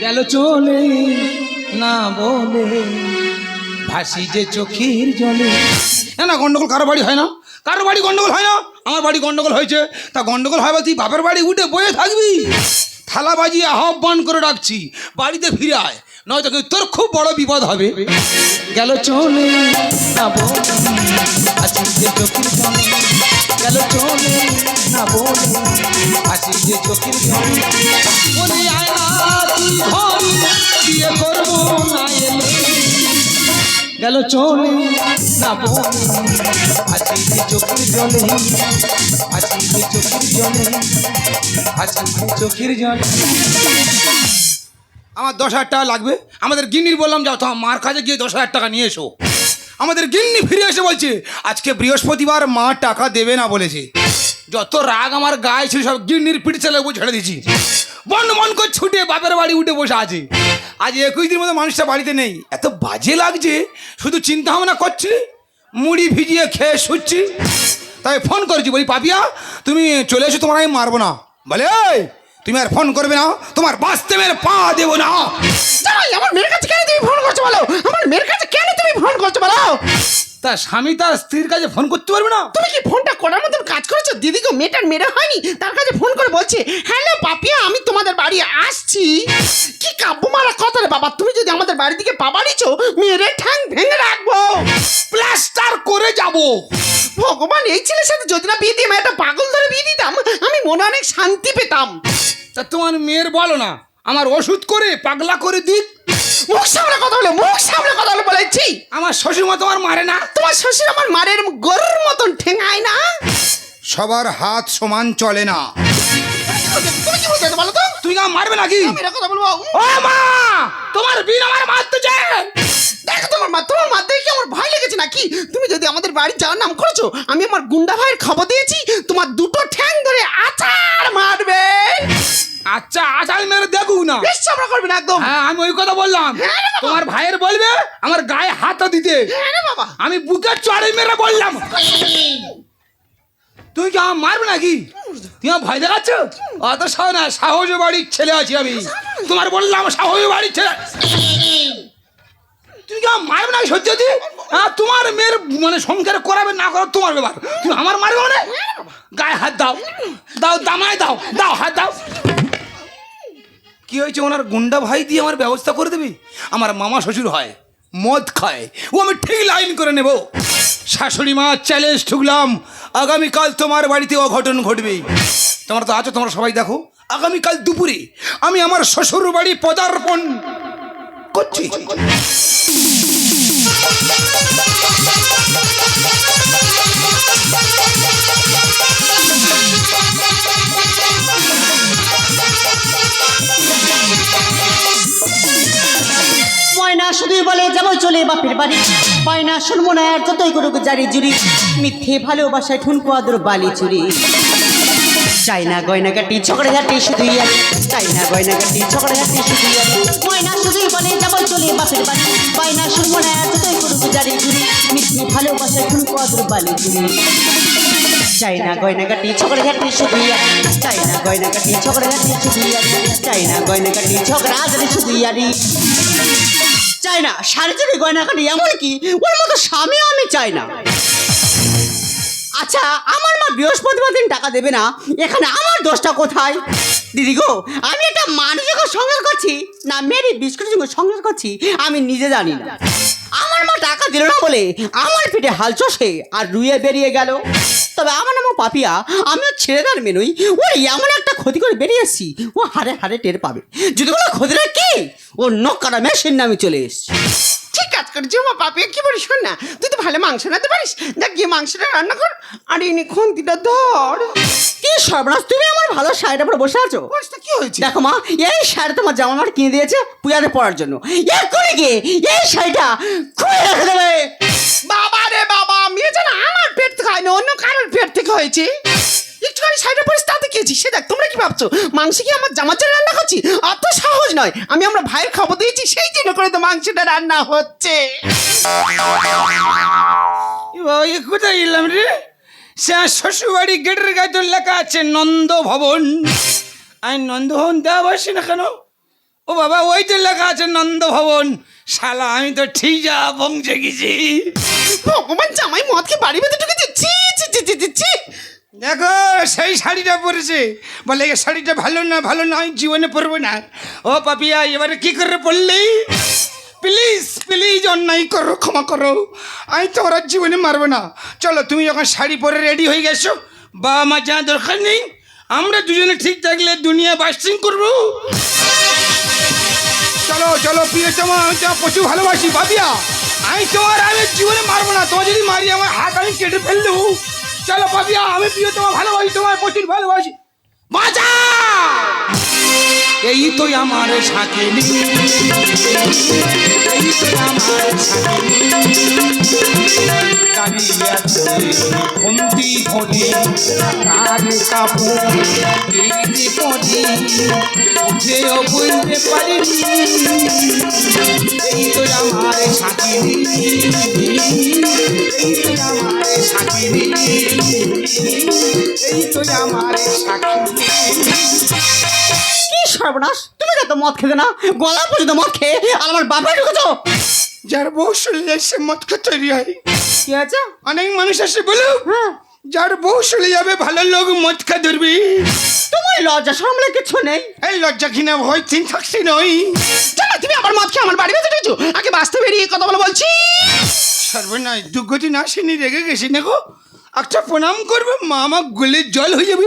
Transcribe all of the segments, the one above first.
গেল চলে, না বলে। ভাসি যে চোখের জলে। না না, গন্ডগোল কারও বাড়ি হয় না। কারও বাড়ি গন্ডগোল হয় না। আমার বাড়ি গন্ডগোল হয়েছে। তা গন্ডগোল হয় তুই বাপের বাড়ি উঠে বয়ে থাকবি? থালা বাজিয়ে আহ্বান করে রাখছি বাড়িতে ফিরে আয়। নয়তো কিন্তু তোর খুব বড় বিপদ হবে। গেল চলে চোখের জলে। গেল চলে না বলে। আছি যে চোখের গেল চলে না বলে। যে চোখের জলে যে চোখের জলে যে চোখের জলে। আমার দশ হাজার টাকা লাগবে। আমাদের গিনির বললাম, যাও তোমার মার কাছে গিয়ে দশ হাজার টাকা নিয়ে এসো। আমাদের গিন্নি ফিরে এসে বলছে আজকে বৃহস্পতিবার মা টাকা দেবে না বলেছে। যত রাগ আমার গায়ে ছিল সব গিন্নির পিঠ উপর ছেড়ে দিয়েছি। বন মন করে ছুটে বাপের বাড়ি উঠে বসে আছে। আজ একুশ দিন মতো মানুষটা বাড়িতে নেই। এত বাজে লাগছে শুধু চিন্তা ভাবনা করছি মুড়ি ভিজিয়ে খেয়ে শুচ্ছি। তাই ফোন করেছি বলি পাপিয়া তুমি চলে এসো তোমার আমি মারবো না। বলে "এই, তুমি আর ফোন করবে না তোমার বাঁচতে মেরে পা দেবো না। আমার মেয়ের কাছে কেন তুমি ফোন করছ বলো? আমার মেয়ের কাছে তা স্বামী তার স্ত্রীর কাছে ফোন করতে পারবে না? তুমি কি ফোনটা করার মতন কাজ করেছ? দিদিকে মেয়েটার মেরে হয়নি? তার কাছে ফোন করে বলছে হ্যালো পাপিয়া আমি তোমাদের বাড়ি আসছি। কি কাব্য মারা কথা রে বাবা তুমি যদি আমাদের বাড়ি দিকে পাবা নিছো মেরে ঠ্যাং ভেঙে রাখব। প্লাস্টার করে যাব। ভগবান এই ছেলের সাথে যদি না বিয়ে দিয়ে একটা পাগল ধরে বিয়ে দিতাম আমি মনে অনেক শান্তি পেতাম। তা তোমার মেয়ের বলো না আমার ওষুধ করে পাগলা করে দিক। মুখ সামনে কথা বলে মুখ সামনে কথা বলে বলেছি আমার শ্বশুর মা তোমার মারে না? তোমার শ্বশুর আমার মারের গরুর মতন ঠেঙায় না? সবার হাত সমান চলে না। তুমি কি বলতে বলো তো? তুমি কি মারবে নাকি? আমি এরকম কথা বলব। ও মা তোমার বিন আমার মারতে চায় দেখো তোমার মা তোমার মা দেখে আমার ভয় লেগেছে নাকি? তুমি যদি আমাদের বাড়ি যাওয়ার নাম করেছ আমি আমার গুন্ডা ভাইয়ের খবর দিয়েছি তোমার দুটো ঠ্যাং ধরে আচার মারবে। আচ্ছা আচার মেরে দেখুক না। বেশ চাপড়া করবে না একদম। হ্যাঁ আমি ওই কথা বললাম। হ্যাঁ তোমার ভাইয়ের বলবে আমার গায়ে হাতও দিতে। হ্যাঁ বাবা। আমি বুকে চড়ে মেরে বললাম। তুই কি আমার মারবে নাকি? তুমি আমার ভয় দেখাচ্ছ? অত সাহস না সাহস বাড়ির ছেলে আছি আমি। তোমার বললাম সাহস বাড়ির ছেলে। তুমি কি আমার মারবে নাকি সত্যি সত্যি? হ্যাঁ তোমার মেয়ের মানে সংসার করাবে না করো তোমার ব্যাপার। তুমি আমার মারবে মানে? গায়ে হাত দাও। দাও দামায় দাও। দাও হাত দাও। কি হয়েছে? ওনার গুন্ডা ভাই দিয়ে আমার ব্যবস্থা করে দেবে? আমার মামা শ্বশুর হয়, মদ খায়, ও আমি ঠিক লাইন করে নেব। শাশুড়ি মা চ্যালেঞ্জ ঠুকলাম। আগামীকাল তোমার বাড়িতে অঘটন ঘটবে তোমরা তো আছো, তোমরা সবাই দেখো। আগামীকাল দুপুরে আমি আমার শ্বশুর বাড়ি পদার্পণ করছি। শুধুই বলে যাব চলে বাপের বাড়ি। ময়না শুনব না আর যতই করুক জারি জুড়ি। মিথ্যে ভালোবাসায় ঠুনকো আদর বালি চুরি। চাই না গয়না কাটি ঝগড়া ঝাটি শুধুই আর। চাই না গয়না কাটি ঝগড়া ঝাটি শুধুই আর। ময়না শুধুই বলে যাব চলে বাপের বাড়ি। ময়না শুনব না আর যতই করুক জারি জুড়ি। মিথ্যে ভালোবাসায় ঠুনকো আদর বালি চুরি। চাই না গয়না কাটি ঝগড়া ঝাটি শুধুই আর। চাই না গয়না কাটি ঝগড়া ঝাটি শুধুই আর। চাই না গয়না কাটি ঝগড়া ঝাটি শুধুই আরি। চাই না, সাড়ে চারি গয়না কাটি এমন কি ওর মতো স্বামীও আমি চাই না। আচ্ছা আমার মা বৃহস্পতিবার দিন টাকা দেবে না, এখানে আমার দোষটা কোথায়? দিদি গো, আমি একটা মানুষের সঙ্গে সংসার করছি, না মেরি বিস্কুটের সঙ্গে করছি, আমি নিজে জানি না। আমার মা টাকা দিল না বলে আমার পেটে হাল চষে আর রুয়ে বেরিয়ে গেল। তবে আমার নাম পাপিয়া, আমিও ছেড়ে দেওয়ার মেনুই ও এমন একটা ক্ষতি করে বেরিয়ে এসছি ও হারে হারে টের পাবে। যদি বলো ক্ষতিটা কি? ও নক্কারা মেশিন নামে চলে এসছি। ঠিক কাজ করেছি মা পাপিয়া কি বলিস শোন না তুই তো ভালো মাংস রাঁধতে পারিস। দেখ গিয়ে মাংসটা রান্না কর আর এনে খুন্তিটা ধর। কি সর্বনাশ তুমি আমার ভালো শাড়িটা পরে বসে আছো? বলছিস কি হয়েছে? দেখো মা এই শাড়ি তোমার জামা আমার কিনে দিয়েছে পূজাতে পরার জন্য। এক্ষুনি গিয়ে এই শাড়িটা খুলে রেখে দেবে। বাবা রে বাবা মেয়ে যেন আমার পেট থেকে হয়নি অন্য কারোর পেট থেকে হয়েছে। একটুখানি সাইডে পরিস তাতে খেয়েছি সে দেখ তোমরা কি ভাবছ? মাংস কি আমার জামার জন্য রান্না করছি? অত সহজ নয়। আমি আমরা ভাইয়ের খবর দিয়েছি সেই জন্য করে তো মাংসটা রান্না হচ্ছে। ওই কোথায় এলাম রে? সে শ্বশুর বাড়ি গেটের গায়ে তো লেখা আছে নন্দ ভবন আমি নন্দভবন দেওয়া বসছি না কেন? ও বাবা ওই তো লেখা আছে নন্দভবন। শালা আমি তো ঠিক যা পৌঁছে গেছি। ভগবান জামাই মদকে বাড়ি বেঁধে ঢুকেছে। ছি ছি ছি ছি ছি। দেখো, সেই শাড়িটা পরেছে। বলে এই শাড়িটা ভালো না ভালো না, আমি জীবনে পরবো না। ও পাপিয়া, এবারে কি করে পড়লি প্লিজ প্লিজ অন্যায় করো, ক্ষমা করো। আমি তো ওরা জীবনে মারবো না। চলো, তুমি যখন শাড়ি পরে রেডি হয়ে গেছো বাবা মা যা দরকার নেই, আমরা দুজনে ঠিক থাকলে দুনিয়া বাস্টিং করব। চলো চলো প্রিয় তোমার আমি তোমার প্রচুর ভালোবাসি বাবিয়া আমি তোমার আমি জীবনে মারবো না। তোমার যদি মারি, আমার হাত আমি কেটে ফেল দেবো চলো বাবিয়া আমি প্রিয় তোমার ভালোবাসি তোমার প্রচুর ভালোবাসি। বাঁচা! এই তো আমার তো আমার সাকিনি আমার এই তো আমার কি সর্বনাশ? তুমি কত মদ খেতে না? গলা পর্যন্ত মদ খেয়ে আর আমার বাপরে ঢুকেছো? যার বউ শুনলে সে মদ খেয়ে তৈরি হয়। কি আছে অনেক মানুষ আসে বলুক হ্যাঁ। যার বউ চলে যাবে ভালো লোক মদ খা ধরবি। তোমার লজ্জা সামলে কিছু নেই? এই লজ্জা কিনা ভয় তিন থাকছি নই জামাই তুমি আমার মদ খেয়ে আমার বাড়ি ঢুকেছো? আগে বাঁচতে বেরিয়ে কথা বলে বলছি। সর্বনাশ দুর্গতি না শুনি রেগে গেছি দেখো একটা প্রণাম করবে, মা আমার গলে জল হয়ে যাবে।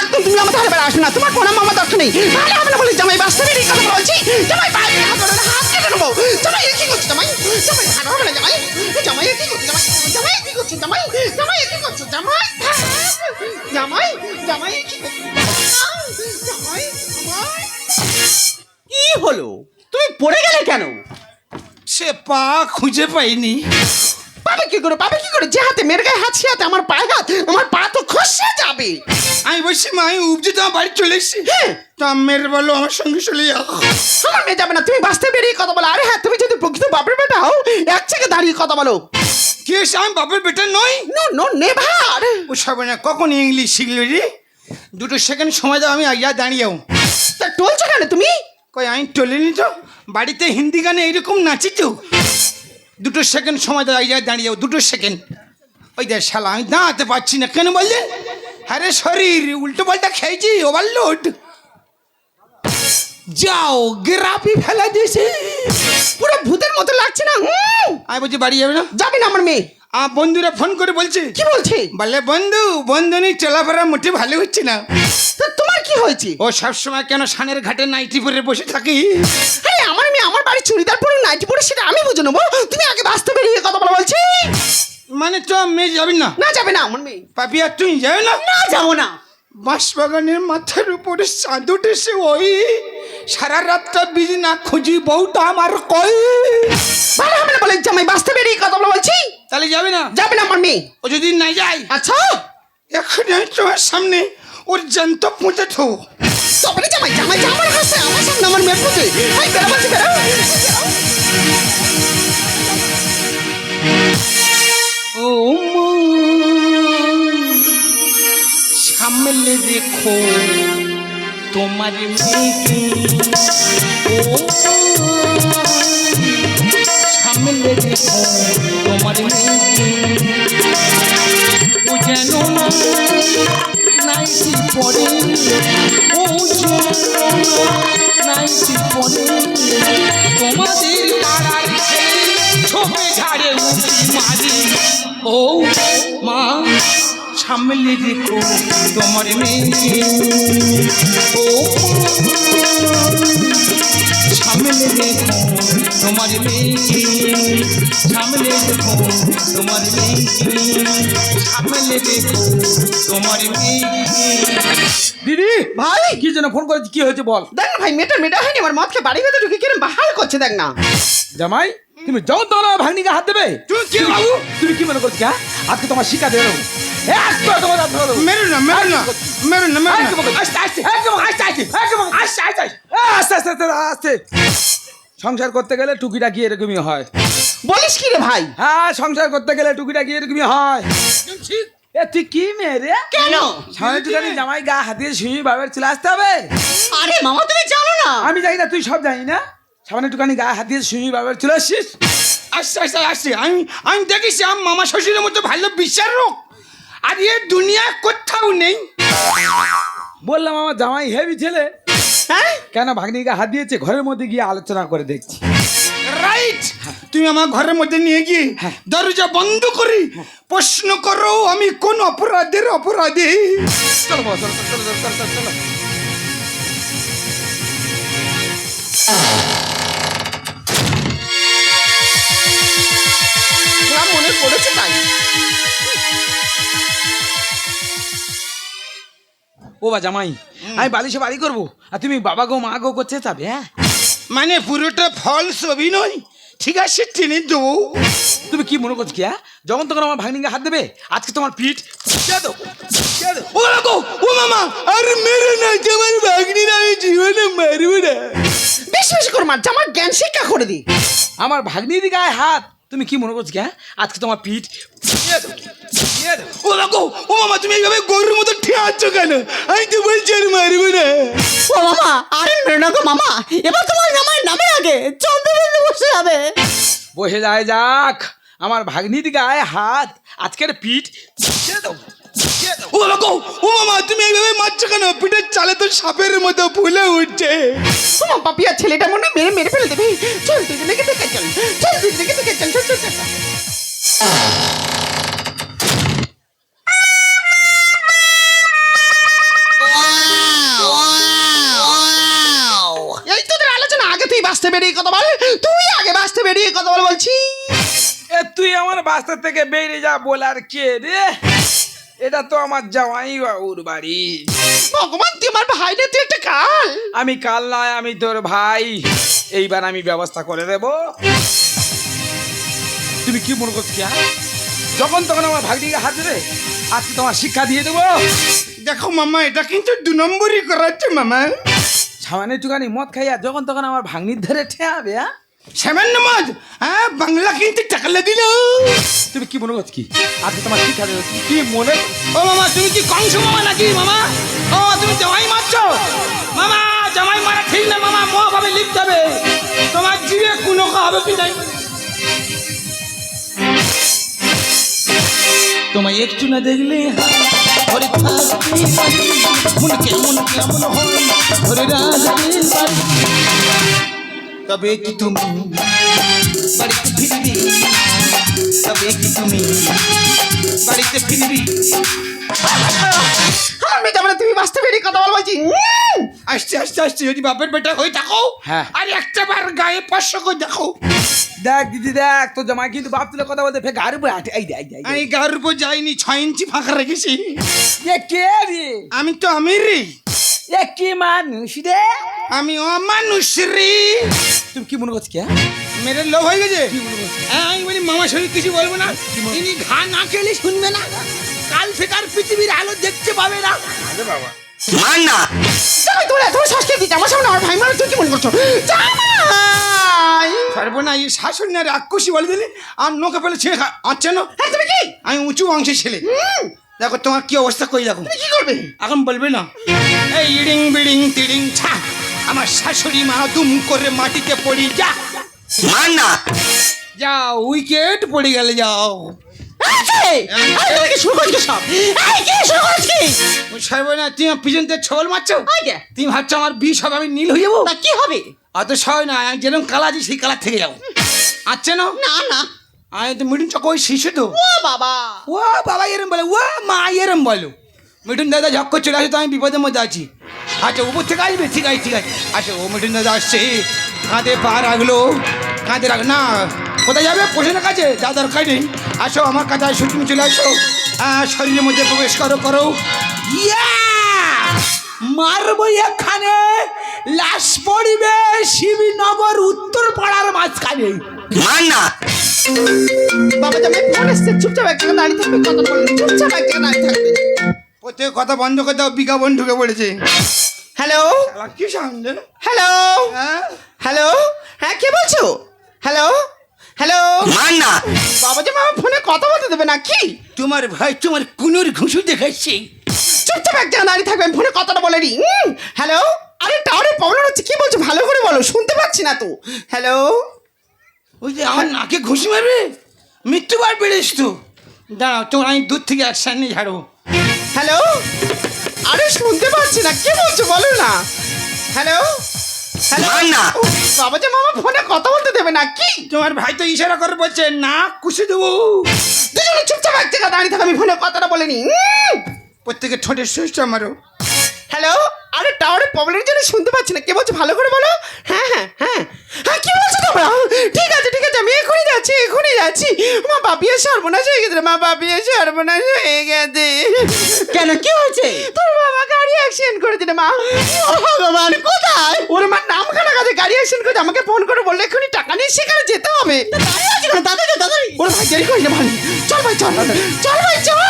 একদম তুমি আমার ধারে আসবে না, তোমার প্রণাম আমার দরকার নেই। হবে না বলে জামাই বাস্তবে কথা বলে বলছি। পা খুঁজে পাইনি। পাবে কি করে? পাবে কি করে? যে হাতে মেয়ের গায়ে হাত সে হাতে আমার পায়ে হাত আমার পা তো খসে যাবে। আমি বলছি মা আমি উপজে তোমার বাড়ি চলে এসেছি। হ্যাঁ। তা মেয়ের বলো আমার সঙ্গে চলে যাও। আমার মেয়ে যাবে না তুমি বাঁচতে বেরিয়ে কথা বলো। আরে হ্যাঁ তুমি যদি প্রকৃত বাপের বেটা হও এক জায়গায় দাঁড়িয়ে কথা বলো। কি আমি বাপের বেটা নই। No no never. ও সবে না কখন ইংলিশ শিখলি রে? দুটো সেকেন্ড সময় দাও আমি আইয়া দাঁড়িয়েও তা টলছো কেন তুমি? কই আমি টলিনি তো? বাড়িতে হিন্দি গানে এইরকম নাচি তো? দুটো সেকেন্ড সময় দাও আইয়া দাঁড়িয়েও দুটো সেকেন্ড। ওই দেখ শালা আমি দাঁড়াতে পারছি না কেন বললেন আরে শরীর উল্টো পাল্টা খেয়েছি ওভারলোড যাও গ্রাফি ফেলা দিয়েছে। পুরো ভূতের মতো লাগছে না। আমি বলছি বাড়ি যাবে না? যাবে না আমার মেয়ে। আমার বন্ধুরা ফোন করে বলছে। কি বলছে? বলে বন্ধু বন্ধু বন্ধুনি চলাফেরা মোটে ভালো হচ্ছে না। তা তোমার কি হয়েছে? ও সবসময় কেন সানের ঘাটে নাইটি পরে বসে থাকি? আমার বাড়ি চুড়িদার পরে নাইটি পরে সেটা আমি বুঝে নেব। তুমি আগে বাঁচতে বেরিয়ে কথা বলো বলছি। মানে তো মেয়ে যাবি না? না যাবে না আমার মেয়ে। পাপিয়া তুই যাবে না? না যাব না। বাঁশবাগানের মাথার উপরে চাঁদ উঠেছে ওই। সারা রাতটা বিজি না খুঁজি বউটা আমার কই। ভালো হবে না বলে জামাই বাঁচতে বেরিয়ে কথা বলো বলছি। তাহলে যাবে না? যাবে না আমার মেয়ে। ও যদি না যায়? আচ্ছা। এখন তোমার সামনে ওর জ্যান্ত পুঁতে থো না জামাই জামাই জামাই হাসে, আমার সামনে আমার মেয়ে পুজে এই বেরো বলছি ও সামলে দেখো তোমার মেয়েকে। ও সামলে দেখো ও মা সামলে দেখো তোমার মেয়েকে ও সামলে দেখো তোমার মেয়েকে সামলে তোমার মেয়েকে সামলে তোমার মেয়েকে দিদি ভাই! কি জন্য ফোন করেছি কি হয়েছে বল? দেখ না ভাই মেয়েটা মেয়েটা হয়নি আমার মদকে বাড়ি বেঁধে ঢুকে কিরম বাহাল করছে দেখ না। জামাই তুমি যখন তখন আমার ভাগ্নিকে হাত দেবে? কি তুমি কি মনে করছ হ্যাঁ? আজকে তোমার শিক্ষা দেবে। একবার তোমার হাত ধরো না মেরো না মেরো না মেরো না। আস্তে আস্তে একদম আস্তে আস্তে একদম আস্তে আস্তে আস্তে। আস্তে আস্তে আস্তে সংসার করতে গেলে টুকিটাকি এরকমই হয়? বলিস কি রে ভাই? হ্যাঁ সংসার করতে গেলে টুকিটাকি এরকমই হয়? এ তুই কি মেয়ে রে? কেন? সামনে জামাই গা হাতিয়ে শুয়ে বাবার চলে আসতে হবে। আরে মামা তুমি জানো না। আমি জানি না তুই সব জানি না সামনে টুকানি গা হাতিয়ে শুয়ে বাবার চলে আসছিস? আসছে আসছে আসছে। আমি আমি দেখিস আম মামা শ্বশুরের মতো ভালো বিচার রোগ আর এ দুনিয়া কোথাও নেই। বললাম আমার জামাই হেভি ছেলে। হ্যাঁ? কেন ভাগ্নিকে হাত দিয়েছে? ঘরের মধ্যে গিয়ে আলোচনা করে দেখছি। রাইট তুমি আমার ঘরের মধ্যে নিয়ে গিয়ে দরজা বন্ধ করি প্রশ্ন করো আমি কোন অপরাধের অপরাধী? চলো চলো চলো চলো চলো চলো। যা তাই। ও বা জামাই আমি বালিশে বাড়ি করব আর তুমি বাবা গো মা গো করছে যাবে হ্যাঁ? মানে পুরোটা ফলস অভিনয় ঠিক আছে টেনে দেবো। তুমি কি মনে করছ হ্যাঁ? যখন তখন আমার ভাগ্নিকে হাত দেবে আজকে তোমার পিঠ ও লাগো ও মামা আর মেরে না তোমার ভাগ্নির আমি জীবনে মারবো না। বেশি বেশি করে মার আমার জ্ঞান শিক্ষা করে দি। আমার ভাগ্নির গায়ে হাত তুমি কি মনে করছ হ্যাঁ? আজকে তোমার পিঠ ও লাগো ও মামা তুমি এইভাবে গরুর মতো ঠিয়াচ্ছ কেন? আমি তো বলছি আর মারবো না। ও মামা আরে মেরো না গো মামা এবার তোমার জামাই নামের আগে চন্দ্রবিন্দু বসে যাবে। বসে যায় যাক আমার ভাগ্নির গায়ে হাত আজকের পিঠ দেবো ও লাগো ও মামা তুমি এইভাবে মারছো কেন? পিঠের চালে তো সাপের মতো ফুলে উঠছে। তোমার পাপিয়া ছেলেটা মনে মেরে মেরে ফেলে দেবে। চল দিদি বাস্তা থেকে বেরিয়ে যা বলার কে রে? এটা তো আমার জামাই বাবুর বাড়ি। ভগবান তুই আমার ভাই না তুই একটা কাল। আমি কাল নয় আমি তোর ভাই। এইবার আমি ব্যবস্থা করে দেব। তুমি কি মনে করছ হ্যাঁ? যখন তখন আমার ভাগ্নিকে হাত দেবে আজকে তোমার শিক্ষা দিয়ে দেবো। দেখো মামা এটা কিন্তু দু নম্বরই করাচ্ছে মামা। সামান্য একটুখানি মদ খাইয়া যখন তখন আমার ভাগ্নির ধরে ঠেয়াবে হ্যাঁ? সামান্য মদ হ্যাঁ? বাংলা কিন্তু টাকা লাগিল তুমি কি মনে করছ কি? আজকে তোমার শিক্ষা দেবো কি মনে? ও মামা, তুমি কি কংস মামা নাকি মামা? ও, তুমি জামাই মারছো? মামা, জামাই মারা ঠিক না, মামা মো ভাবে লিখতে হবে। তোমার জিরে কোনো হবে কি নাই তোমায় একটু না দেখলে ঘরে থাকতে। মনে হয় পারি। তবে কি তুমি বাড়িতে ফিরবি তবে কি তুমি বাড়িতে ফিরবি আমার মেয়েটা বলে তুমি বাঁচতে বেরিয়ে কথা যদি বাপের বেটা হয়ে থাকো হ্যাঁ। আর একটা বার গায়ে পাঁচশো করে দেখো। দেখ দিদি দেখ তোর জামাই কিন্তু বাপ তুলে কথা বলতে ফের গাড়ি বই আটে এই। আমি গার উপর যাইনি ছয় ইঞ্চি ফাঁকা রেখেছি। এ কে রে? আমি তো আমিরই। এ কি মানুষ রে? আমি অমানুষ রে। তুমি কি মনে করছ কি হ্যাঁ? মেরে লোভ হয়ে গেছে? হ্যাঁ, আমি বলি মামা শরীর কিছু বলব না। তিনি ঘা না খেলে শুনবে না। কাল থেকে আর পৃথিবীর আলো দেখতে পাবে না। জামাই তোমরা এত সংস্কৃতি আমার সামনে আমার ভাই মানে তুই কি মনে করছ? জামাই! পারব না এই শাসন না রাক্ষসী বলে দিলি আর নোকে ফেলে ছেড়ে খা আচ্ছা না। হ্যাঁ তুমি কি? আমি উঁচু অংশের ছেলে। দেখো তোমার কি অবস্থা কই দেখো? কি করবে? এখন বলবে না। এই ইডিং বিডিং তিডিং ছা। আমার শাশুড়ি মা দুম করে মাটিতে পড়ি যা। না যাও উইকেট পড়ে গেলে যাও। তুমি পিছন থেকে ছবল মারছো? তুমি ভাবছ আমার বিষ হবে আমি নীল হয়ে যাব? তা কি হবে? অত সবাই না যেরকম কালা আছি সেই কালার থেকে যাব। আচ্ছা না না না। আমি তো মিঠুন চক ওই শিশু তো ও বাবা ও বাবা এরম বলে ও মা এরম বলো মিঠুন দাদা ঝক করে চলে আসে তো আমি বিপদের মধ্যে আছি আচ্ছা উপর থেকে আসবে ঠিক আছে ঠিক আছে আচ্ছা ও মিঠুন দাদা আসছে কাঁধে পা রাখল কাঁধে রাখ না কোথায় যাবে পোষণের কাছে যা দরকার নেই আসো আমার কাছে আসো তুমি চলে আসো হ্যাঁ শরীরের মধ্যে প্রবেশ করো করো ইয়া মারবো এখানে লাশ পড়িবে শিবনগর উত্তর পাড়ার মাঝখানে বাবা জামাই ফোন এসছে? চুপচাপ এক জায়গায় দাঁড়িয়ে থাকবে কথা বলবে। চুপচাপ এক জায়গায় দাঁড়িয়ে থাকবে। প্রত্যেক কথা বন্ধ করে দাও বিজ্ঞাপন ঢুকে পড়েছে হ্যালো? কি সামনে হ্যালো? হ্যাঁ? হ্যালো? হ্যাঁ কে বলছো? হ্যালো? হ্যালো? মার না বাবা যে মামা ফোনে কথা বলতে দেবে না কি? তোমার ভাই তোমার কুনুর ঘুষু দেখাচ্ছে। চুপচাপ এক জায়গায় দাঁড়িয়ে থাকবেন ফোনে কথাটা বলে নি হ্যালো? আরে টাওয়ারে প্রবলেম হচ্ছে কি বলছো? ভালো করে বলো শুনতে পাচ্ছি না তো। হ্যালো? ওই যে আমার নাকে ঘুষি মারবে? মৃত্যুবার বেড়েছ তো। দাঁড়াও তোমার আমি দূর থেকে একসাথে নিয়ে ঝাড়বো। হ্যালো আরে শুনতে পাচ্ছি না কি বলছো বলো না। হ্যালো হ্যালো না। বাবা যে মামা ফোনে কথা বলতে দেবে না কি? তোমার ভাই তো ইশারা করে বলছে না কুশি দেবো। দুজনে চুপচাপ এক জায়গায় দাঁড়িয়ে থাকো আমি ফোনে কথাটা বলে নি প্রত্যেকের ঠোঁটের সুইচটা মারো। হ্যালো আরে টাওয়ারের প্রবলেমের জন্য শুনতে পাচ্ছি না। কে বলছো ভালো করে বলো? হ্যাঁ হ্যাঁ হ্যাঁ। হ্যাঁ কি বলছো তোমরা? ঠিক আছে ঠিক আছে আমি এখনই যাচ্ছি এখনই যাচ্ছি। মা বাপিয়ে সর্বনাশ হয়ে গেছে মা বাপিয়ে সর্বনাশ হয়ে গেছে। কেন কি হয়েছে? তোর বাবা গাড়ি অ্যাক্সিডেন্ট করে দিলে মা। ভগবান কোথায়? ওর মার নাম কাটা কাছে গাড়ি অ্যাক্সিডেন্ট করে আমাকে ফোন করে বললে এখনই টাকা নিয়ে সেখানে যেতে হবে। দাঁড়িয়ে আছে কেন? তাড়াতাড়ি তাড়াতাড়ি। ওর ভাই দেরি করিস না ভাই। চল ভাই চল চল ভাই চল।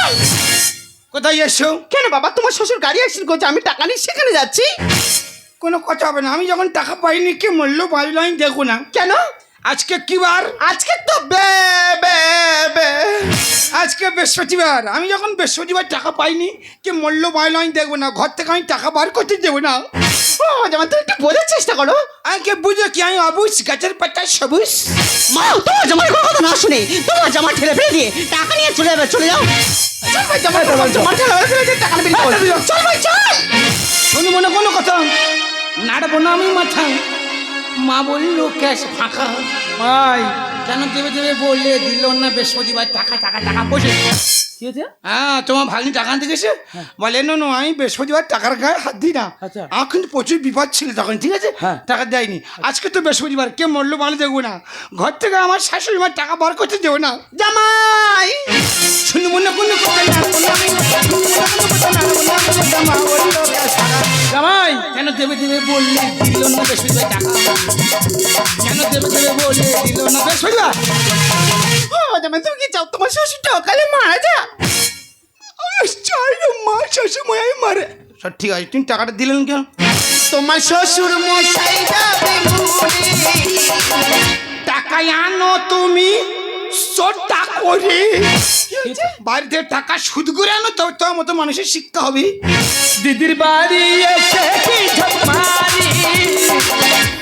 কোথায় এসো? কেন বাবা তোমার শ্বশুর গাড়ি অ্যাক্সিডেন্ট করছে আমি টাকা নিয়ে সেখানে যাচ্ছি? কোনো কথা হবে না আমি যখন টাকা পাইনি কে মূল্য পাইলো আমি দেখো না। কেন? আজকে কি বার? আজকে তো বে বে বে। আজকে বৃহস্পতিবার। আমি যখন বৃহস্পতিবার টাকা পাইনি কে মরলো পাইলো আমি দেখব না। ঘর থেকে আমি টাকা বার করতে দেবো না। ও যেমন তুমি একটু বোঝার চেষ্টা করো। আমাকে বুঝো কি আমি অবুজ গাছের পাতা সবুজ? মা তোমার জামার কোনো কথা না শুনে তোমার জামা ঠেলে ফেলে দিয়ে টাকা নিয়ে চলে যাবে চলে যাও। চল ভাই জামা জামা ঠেলা ফেলে দিয়ে টাকা চল ভাই চল। শোনো মনে কোনো কথা? নাড়বো না আমি মাথা মা বলল ক্যাশ ফাঁকা। ভাই। কেন দেবে দেবে বললে দিল না বৃহস্পতিবার টাকা টাকা টাকা বসে। হ্যাঁ তোমার ভাগ্নি টাকা আনতে গেছে? বলে নো নো আমি বৃহস্পতিবার টাকার গায়ে হাত দিই না। আচ্ছা। আমার কিন্তু প্রচুর বিপদ ছিল তখন ঠিক আছে? হ্যাঁ। টাকা দেয়নি। আজকে তো বৃহস্পতিবার কে মরলো ভালো দেখব না। ঘর থেকে আমার শাশুড়ি মার টাকা বার করতে দেবো না। জামাই! শুনি মনে কোনো মনে। জামাই! কেন দেবে দেবে বললে দিল না বৃহস্পতিবার টাকা? কেন দেবে দেবে বললে দিল না বৃহস্পতিবার? জামাই তুমি কি চাও তোমার শ্বশুরটা অকালে মারা যা। চাই মা শাশুড়ি আমি মারে। সব ঠিক আছে তুমি টাকাটা দিলেন কেন তোমার শ্বশুর মশাই যাবে টাকায় আনো তুমি সোটা করে। বাড়িতে টাকা সুদ করে আনো তবে তোমার মতো মানুষের শিক্ষা হবে। দিদির বাড়ি এসে কি ঝক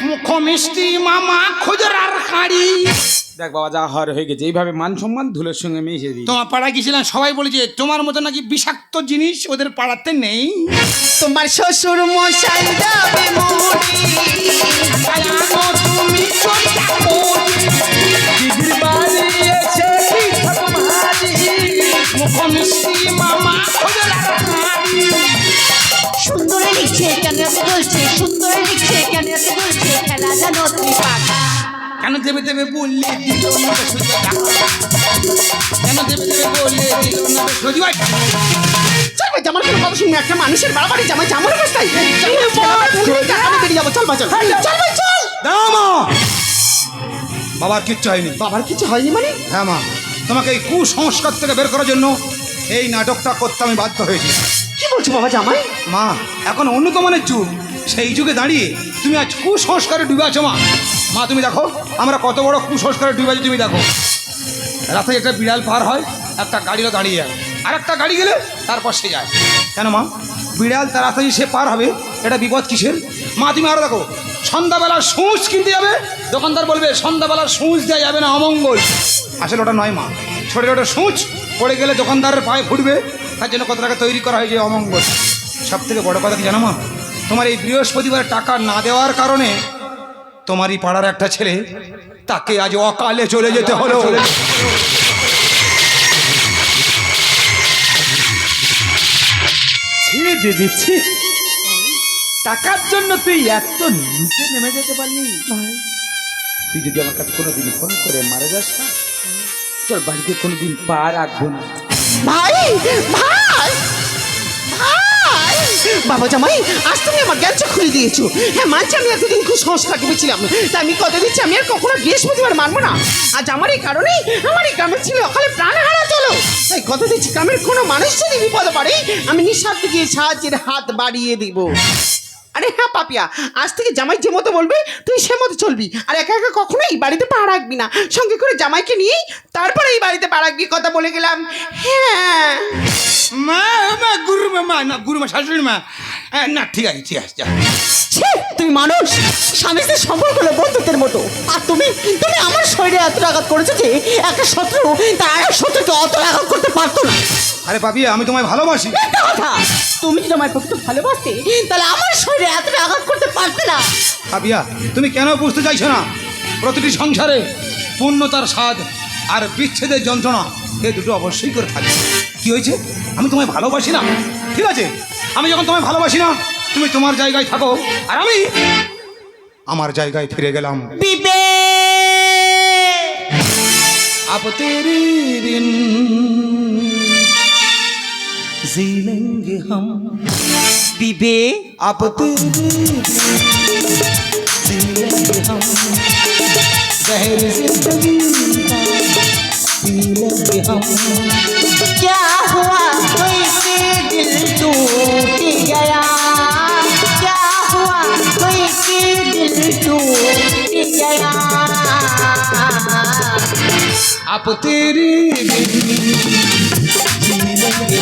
মুখ মিষ্টি মামা খোঁজরার হাড়ি। দেখ বাবা যা হওয়ার হয়ে গেছে। এইভাবে মান সম্মান ধুলোর সঙ্গে মিশে দিই তোমার পাড়ায় গেছিলাম সবাই বলেছে তোমার মতো নাকি বিষাক্ত জিনিস ওদের পাড়াতে নেই। তোমার শ্বশুর মশাই যাবে মরে তুমি সোটা দিদির বাড়ি এসে কি ঝক মারি। মুখ মিষ্টি মামা খোঁজরার সুন্দরে লিখছে কেন এত বলছে সুন্দরে লিখছে কেন এত বলছে খেলা জানো তুমি পাকা কেন দেবে দেবে বললে দিল না কেন দেবে দেবে বললে দিল না বৃহস্পতিবার টাকা? চল ভাই জামার কোনো কথা শুনবি একটা মানুষের বাড়াবাড়ি জামাই জামার অবস্থায়। বেরিয়ে যাব। চল ভাই চল। চল। ভাই চল। দাও মা। বাবার কিচ্ছু হয়নি। বাবার কিছু হয়নি মানে? হ্যাঁ মা। তোমাকে এই কুসংস্কার থেকে বের করার জন্য এই নাটকটা করতে আমি বাধ্য হয়েছি। কি বলছো বাবা জামাই? মা এখন উন্নতমানের যুগ। সেই যুগে দাঁড়িয়ে তুমি আজ কুসংস্কারে ডুবে আছো মা। মা, তুমি দেখো, আমরা কত বড় কুসংস্কারে ডুবে তুমি দেখো। রাতে একটা বিড়াল পার হয়, একটা গাড়িও দাঁড়িয়ে যায়। আর একটা গাড়ি গেলে তারপর সে যায়। কেন মা? বিড়াল তার রাতে সে পার হবে, এটা বিপদ কিসের? মা, তুমি আরও দেখো, সন্ধ্যাবেলার সূচ কিনতে যাবে, দোকানদার বলবে, সন্ধ্যাবেলার সূচ দেওয়া যাবে না, অমঙ্গল। আসলে ওটা নয় মা, ছোটো ছোটো সূচ পড়ে গেলে দোকানদারের পায়ে ফুটবে, তার জন্য কত টাকা তৈরি করা হয় যে অমঙ্গল। সব থেকে বড় কথা কি জানো মা? তোমার এই বৃহস্পতিবার টাকা না দেওয়ার কারণে তোমারই পাড়ার একটা ছেলে তাকে আজ অকালে চলে যেতে হলো। টাকার জন্য তুই এত নিচে নেমে যেতে পারলি। ভাই। তুই যদি আমার কাছে কোনোদিন ফোন করে মারা যাস না তোর বাড়িতে কোনোদিন পা রাখব না। ভাই ভাই! বাবা জামাই, আজ তুমি আমার জ্ঞান খুলে দিয়েছ। হ্যাঁ মানছি আমি এতদিন কুসংস্কার ভেবেছিলাম তা আমি কত দিচ্ছি, আমি আর কখনো বৃহস্পতিবার মানবো না। আজ আমার এই কারণেই আমার এই গ্রামের ছেলে অকালে প্রাণ হারা চলো। তাই কত দিচ্ছি, গ্রামের কোনো মানুষ যদি বিপদে পারে আমি নিঃস্বার্থ গিয়ে সাহায্যের হাত বাড়িয়ে দিব। পাপিয়া আজ থেকে জামাই যে মতো বলবে তুই সে মতো চলবি। আর একা একা কখনো এই বাড়িতে পা রাখবি না। সঙ্গে করে জামাইকে নিয়েই তারপরে এই বাড়িতে পা রাখবি কথা বলে গেলাম। হ্যাঁ। মা মা গুরু মা না গুরু মা শাশুড়ি মা। না ঠিক আছে ঠিক আছে তুমি মানুষ স্বামী সম্পর্ক হলো বন্ধুত্বের মতো। আর তুমি তুমি আমার শরীরে এত আঘাত করেছ যে একটা শত্রু তার আরেক শত্রুকে অত আঘাত করতে পারতো না। আরে পাপি আমি তোমায় ভালোবাসি। কথা তুমি যদি আমায় প্রকৃত ভালোবাসতে তাহলে আমার শরীরে এতটা আঘাত করতে পারতে না। পাপিয়া তুমি কেন বুঝতে চাইছো না? প্রতিটি সংসারে পূর্ণতার স্বাদ আর বিচ্ছেদের যন্ত্রণা এ দুটো অবশ্যই করে থাকে। কি হয়েছে? আমি তোমায় ভালোবাসি না? ঠিক আছে আমি যখন তোমায় ভালোবাসি না তুমি তোমার জায়গায় থাকো আর আমি আমার জায়গায় ফিরে গেলাম। বিবে দিন। जी लेंगे हम বিবে अब तेरे जी लेंगे हम। जहर ज़िंदगी का लेंगे हम। क्या हुआ? कैसे दिल टूट गया। क्या हुआ? कैसे दिल टूट गया। अब तेरे